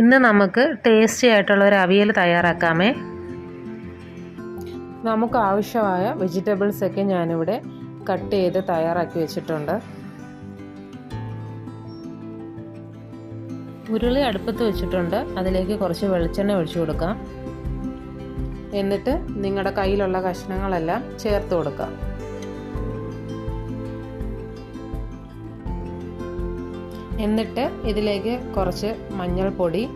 ഇന്ന് നമുക്ക് ടേസ്റ്റി ആയിട്ടുള്ള ഒരു അവിയൽ തയ്യാറാക്കാമേ. നമുക്ക് ആവശ്യമായ വെജിറ്റബിൾസൊക്കെ ഞാനിവിടെ കട്ട് ചെയ്ത് തയ്യാറാക്കി വെച്ചിട്ടുണ്ട്. ഉരുളി അടുപ്പത്ത് വെച്ചിട്ടുണ്ട്. അതിലേക്ക് കുറച്ച് വെളിച്ചെണ്ണ ഒഴിച്ചു കൊടുക്കാം. എന്നിട്ട് നിങ്ങളുടെ കയ്യിലുള്ള കഷ്ണങ്ങളെല്ലാം ചേർത്ത് കൊടുക്കാം. എന്നിട്ട് ഇതിലേക്ക് കുറച്ച് മഞ്ഞൾപ്പൊടി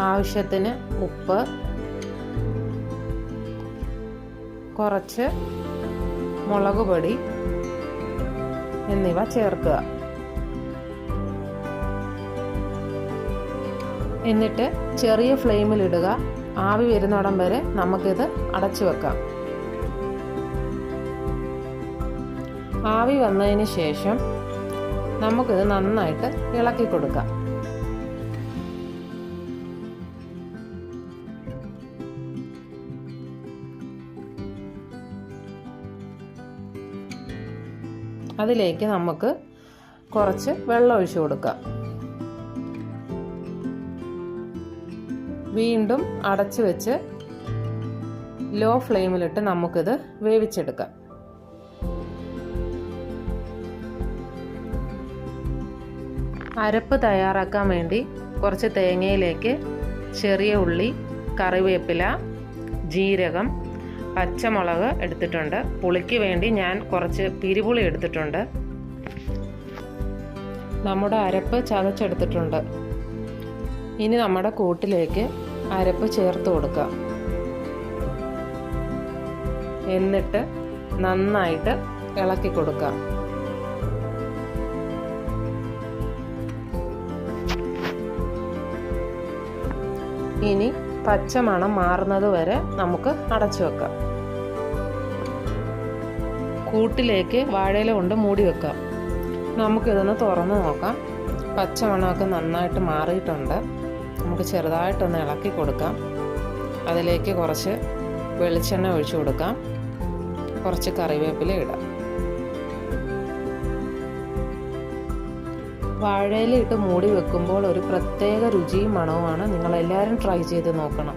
ആവശ്യത്തിന് ഉപ്പ് കുറച്ച് മുളക് പൊടി എന്നിവ ചേർക്കുക. എന്നിട്ട് ചെറിയ ഫ്ലെയിമിലിടുക. ആവി വരുന്നിടം വരെ നമുക്കിത് അടച്ചു വെക്കാം. ആവി വന്നതിന് ശേഷം നമുക്കിത് നന്നായിട്ട് ഇളക്കി കൊടുക്കാം. അതിലേക്ക് നമുക്ക് കുറച്ച് വെള്ളം ഒഴിച്ചു കൊടുക്കാം. വീണ്ടും അടച്ചു വെച്ച് ലോ ഫ്ലെയിമിലിട്ട് നമുക്കിത് വേവിച്ചെടുക്കാം. അരപ്പ് തയ്യാറാക്കാൻ വേണ്ടി കുറച്ച് തേങ്ങയിലേക്ക് ചെറിയ ഉള്ളി കറിവേപ്പില ജീരകം പച്ചമുളക് എടുത്തിട്ടുണ്ട്. പുളിക്ക് വേണ്ടി ഞാൻ കുറച്ച് പിരിപുളി എടുത്തിട്ടുണ്ട്. നമ്മുടെ അരപ്പ് ചതച്ചെടുത്തിട്ടുണ്ട്. ഇനി നമ്മുടെ കൂട്ടിലേക്ക് അരപ്പ് ചേർത്ത് കൊടുക്കുക. എന്നിട്ട് നന്നായിട്ട് ഇളക്കി കൊടുക്കാം ഇനി പച്ചമണം മാറുന്നത് വരെ നമുക്ക് അടച്ചു വെക്കാം. കൂട്ടിലേക്ക് വാഴയില കൊണ്ട് മൂടി വെക്കാം. നമുക്കിതൊന്ന് തുറന്ന് നോക്കാം. പച്ചമണമൊക്കെ നന്നായിട്ട് മാറിയിട്ടുണ്ട്. നമുക്ക് ചെറുതായിട്ടൊന്ന് ഇളക്കി കൊടുക്കാം. അതിലേക്ക് കുറച്ച് വെളിച്ചെണ്ണ ഒഴിച്ചു കൊടുക്കാം. കുറച്ച് കറിവേപ്പില ഇടാം. വാഴയില ഇട്ട് മൂടി വെക്കുമ്പോൾ ഒരു പ്രത്യേക രുചിയും മണവുമാണ്. നിങ്ങളെല്ലാവരും ട്രൈ ചെയ്ത് നോക്കണം.